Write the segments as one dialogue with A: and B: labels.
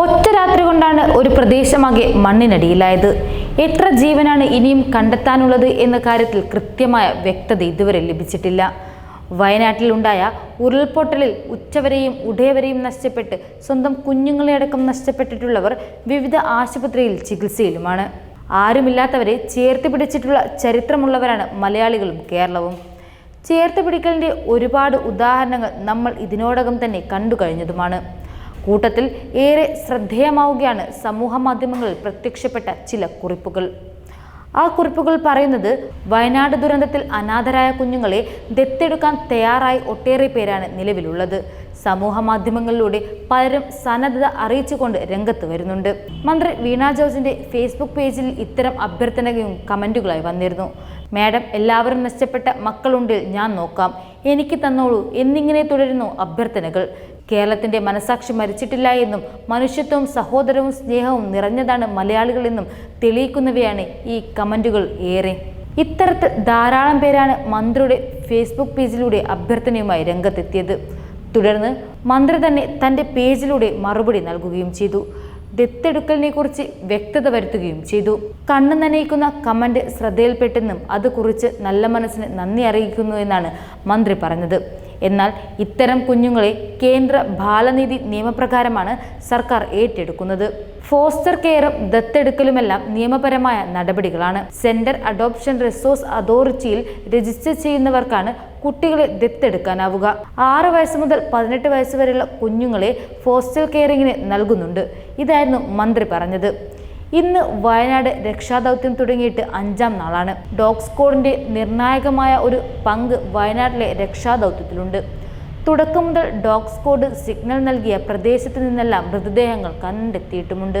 A: ഒറ്റ രാത്രി കൊണ്ടാണ് ഒരു പ്രദേശമാകെ മണ്ണിനടിയിലായത്. എത്ര ജീവനാണ് ഇനിയും കണ്ടെത്താനുള്ളത് എന്ന കാര്യത്തിൽ കൃത്യമായ വ്യക്തത ഇതുവരെ ലഭിച്ചിട്ടില്ല. വയനാട്ടിലുണ്ടായ ഉരുൾപൊട്ടലിൽ ഉച്ചവരെയും ഉടയവരെയും നഷ്ടപ്പെട്ട് സ്വന്തം കുഞ്ഞുങ്ങളെ അടക്കം നഷ്ടപ്പെട്ടിട്ടുള്ളവർ വിവിധ ആശുപത്രിയിൽ ചികിത്സയിലുമാണ്. ആരുമില്ലാത്തവരെ ചേർത്ത് പിടിച്ചിട്ടുള്ള ചരിത്രമുള്ളവരാണ് മലയാളികളും കേരളവും. ചേർത്ത് പിടിക്കലിന്റെ ഒരുപാട് ഉദാഹരണങ്ങൾ നമ്മൾ ഇതിനോടകം തന്നെ കണ്ടു കഴിഞ്ഞതുമാണ്. കൂട്ടത്തിൽ ഏറെ ശ്രദ്ധേയമാവുകയാണ് സമൂഹ മാധ്യമങ്ങളിൽ പ്രത്യക്ഷപ്പെട്ട ചില കുറിപ്പുകൾ. ആ കുറിപ്പുകൾ പറയുന്നത് വയനാട് ദുരന്തത്തിൽ അനാഥരായ കുഞ്ഞുങ്ങളെ ദത്തെടുക്കാൻ തയ്യാറായി ഒട്ടേറെ പേരാണ് നിലവിലുള്ളത്. സമൂഹ മാധ്യമങ്ങളിലൂടെ പലരും സന്നദ്ധത അറിയിച്ചുകൊണ്ട് രംഗത്ത് വരുന്നുണ്ട്. മന്ത്രി വീണ ജോർജിന്റെ ഫേസ്ബുക്ക് പേജിൽ ഇത്തരം അഭ്യർത്ഥനകളും കമന്റുകളായി വന്നിരുന്നു. മാഡം എല്ലാവരും നഷ്ടപ്പെട്ട മക്കളുണ്ടിൽ ഞാൻ നോക്കാം. എനിക്ക് തന്നോളൂ എന്നിങ്ങനെ തുടരുന്നു അഭ്യർത്ഥനകൾ. കേരളത്തിന്റെ മനസാക്ഷി മരിച്ചിട്ടില്ല എന്നും മനുഷ്യത്വവും സഹോദരവും സ്നേഹവും നിറഞ്ഞതാണ് മലയാളികളെന്നും തെളിയിക്കുന്നവയാണ് ഈ കമന്റുകൾ ഏറെ. ഇത്തരത്തിൽ ധാരാളം പേരാണ് മന്ത്രിയുടെ ഫേസ്ബുക്ക് പേജിലൂടെ അഭ്യർത്ഥനയുമായി രംഗത്തെത്തിയത്. തുടർന്ന് മന്ത്രി തന്നെ തന്റെ പേജിലൂടെ മറുപടി നൽകുകയും ചെയ്തു. ദത്തെടുക്കലിനെ കുറിച്ച് വ്യക്തത വരുത്തുകയും ചെയ്തു. കണ്ണു നനയിക്കുന്ന കമന്റ് ശ്രദ്ധയിൽപ്പെട്ടെന്നും അത് കുറിച്ച് നല്ല മനസ്സിന് നന്ദി അറിയിക്കുന്നു എന്നാണ് മന്ത്രി പറഞ്ഞത്. എന്നാൽ ഇത്തരം കുഞ്ഞുങ്ങളെ കേന്ദ്ര ബാലനീതി നിയമപ്രകാരമാണ് സർക്കാർ ഏറ്റെടുക്കുന്നത്. ഫോസ്റ്റർ കെയറും ദത്തെടുക്കലുമെല്ലാം നിയമപരമായ നടപടികളാണ്. സെന്റർ അഡോപ്ഷൻ റിസോഴ്സ് അതോറിറ്റിയിൽ രജിസ്റ്റർ ചെയ്യുന്നവർക്കാണ് കുട്ടികളെ ദത്തെടുക്കാനാവുക. ആറ് വയസ്സ് മുതൽ പതിനെട്ട് വയസ്സ് വരെയുള്ള കുഞ്ഞുങ്ങളെ ഫോസ്റ്റർ കെയറിങ്ങിന് നൽകുന്നുണ്ട്. ഇതായിരുന്നു മന്ത്രി പറഞ്ഞത്. ഇന്ന് വയനാട് രക്ഷാദൗത്യം തുടങ്ങിയിട്ട് അഞ്ചാം നാളാണ്. ഡോഗ് സ്കോഡിന്റെ നിർണായകമായ ഒരു പങ്ക് വയനാട്ടിലെ രക്ഷാദൗത്യത്തിലുണ്ട്. തുടക്കം മുതൽ ഡോഗ് സ്കോഡ് സിഗ്നൽ നൽകിയ പ്രദേശത്ത് നിന്നെല്ലാം മൃതദേഹങ്ങൾ കണ്ടെത്തിയിട്ടുമുണ്ട്.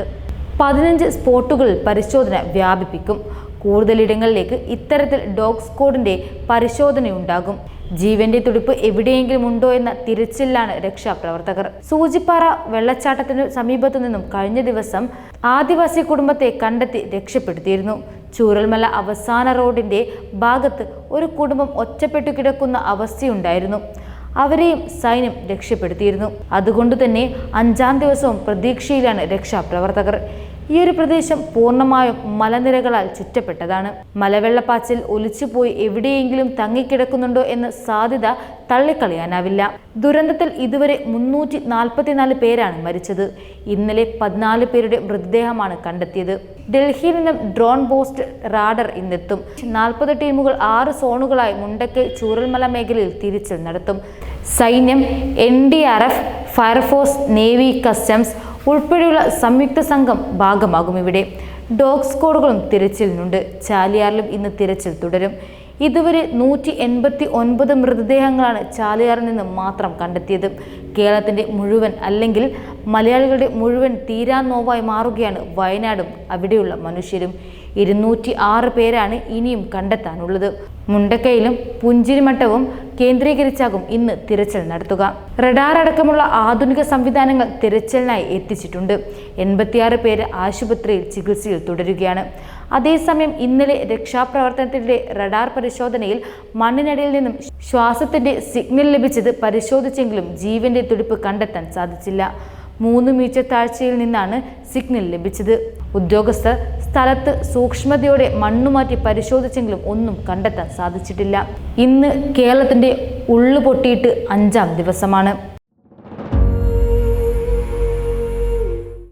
A: പതിനഞ്ച് സ്പോട്ടുകളിൽ പരിശോധന വ്യാപിപ്പിക്കും. കൂടുതലിടങ്ങളിലേക്ക് ഇത്തരത്തിൽ ഡോഗ് സ്കോഡിന്റെ പരിശോധനയുണ്ടാകും. ജീവന്റെ തുടിപ്പ് എവിടെയെങ്കിലും ഉണ്ടോ എന്ന തിരച്ചിലാണ് രക്ഷാപ്രവർത്തകർ. സൂചിപ്പാറ വെള്ളച്ചാട്ടത്തിന് സമീപത്തു നിന്നും കഴിഞ്ഞ ദിവസം ആദിവാസി കുടുംബത്തെ കണ്ടെത്തി രക്ഷപ്പെടുത്തിയിരുന്നു. ചൂരൽമല അവസാന റോഡിന്റെ ഭാഗത്ത് ഒരു കുടുംബം ഒറ്റപ്പെട്ടു കിടക്കുന്ന അവസ്ഥയുണ്ടായിരുന്നു. അവരെയും സൈന്യം രക്ഷപ്പെടുത്തിയിരുന്നു. അതുകൊണ്ട് തന്നെ അഞ്ചാം ദിവസവും പ്രതീക്ഷയിലാണ് രക്ഷാപ്രവർത്തകർ. ഈ ഒരു പ്രദേശം പൂർണമായും മലനിരകളാൽ ചുറ്റപ്പെട്ടതാണ്. മലവെള്ളപ്പാച്ചിൽ ഒലിച്ചുപോയി എവിടെയെങ്കിലും തങ്ങിക്കിടക്കുന്നുണ്ടോ എന്ന സാധ്യത തള്ളിക്കളയാനാവില്ല. ദുരന്തത്തിൽ ഇതുവരെ മുന്നൂറ്റി നാൽപ്പത്തിനാല് പേരാണ് മരിച്ചത്. ഇന്നലെ പതിനാല് പേരുടെ മൃതദേഹമാണ് കണ്ടെത്തിയത്. ഡൽഹിയിൽ നിന്നും ഡ്രോൺ ബോസ്റ്റ് റാഡർ ഇന്നെത്തും. നാൽപ്പത് ടീമുകൾ ആറ് സോണുകളായി മുണ്ടക്കൽ ചൂരൽമല മേഖലയിൽ തിരിച്ചിൽ നടത്തും. സൈന്യം N D R F fire force navy customs ഉൾപ്പെടെയുള്ള സംയുക്ത സംഘം ഭാഗമാകും ഇവിടെ. ഡോഗ് സ്ക്വാഡുകളും തിരച്ചിലിനുണ്ട് ചാലിയാറിലും ഇന്ന് തിരച്ചിൽ തുടരും. ഇതുവരെ നൂറ്റി എൺപത്തി ഒൻപത് മൃതദേഹങ്ങളാണ് ചാലിയാറിൽ നിന്ന് മാത്രം കണ്ടെത്തിയത്. കേരളത്തിന്റെ മുഴുവൻ അല്ലെങ്കിൽ മലയാളികളുടെ മുഴുവൻ തീരാ നോവായി മാറുകയാണ് വയനാടും അവിടെയുള്ള മനുഷ്യരും. ഇരുന്നൂറ്റി ആറ് പേരാണ് ഇനിയും കണ്ടെത്താനുള്ളത്. മുണ്ടക്കയിലും പുഞ്ചിരിമട്ടവും കേന്ദ്രീകരിച്ചാകും ഇന്ന് തിരച്ചിൽ നടത്തുക. റഡാർ അടക്കമുള്ള ആധുനിക സംവിധാനങ്ങൾ തിരച്ചിലിനായി എത്തിച്ചിട്ടുണ്ട്. എൺപത്തിയാറ് പേര് ആശുപത്രിയിൽ ചികിത്സയിൽ തുടരുകയാണ്. അതേസമയം ഇന്നലെ രക്ഷാപ്രവർത്തനത്തിന്റെ റഡാർ പരിശോധനയിൽ മണ്ണിനടിയിൽ നിന്നും ശ്വാസത്തിന്റെ സിഗ്നൽ ലഭിച്ചത് പരിശോധിച്ചെങ്കിലും ജീവന്റെ തുടിപ്പ് കണ്ടെത്താൻ സാധിച്ചില്ല. മൂന്ന് മീറ്റർ താഴ്ചയിൽ നിന്നാണ് സിഗ്നൽ ലഭിച്ചത്. ഉദ്യോഗസ്ഥർ സ്ഥലത്ത് സൂക്ഷ്മതയോടെ മണ്ണുമാറ്റി പരിശോധിച്ചെങ്കിലും ഒന്നും കണ്ടെത്താൻ സാധിച്ചിട്ടില്ല. ഇന്ന് കേരളത്തിന്റെ ഉള്ളു പൊട്ടിയിട്ട് അഞ്ചാം ദിവസമാണ്.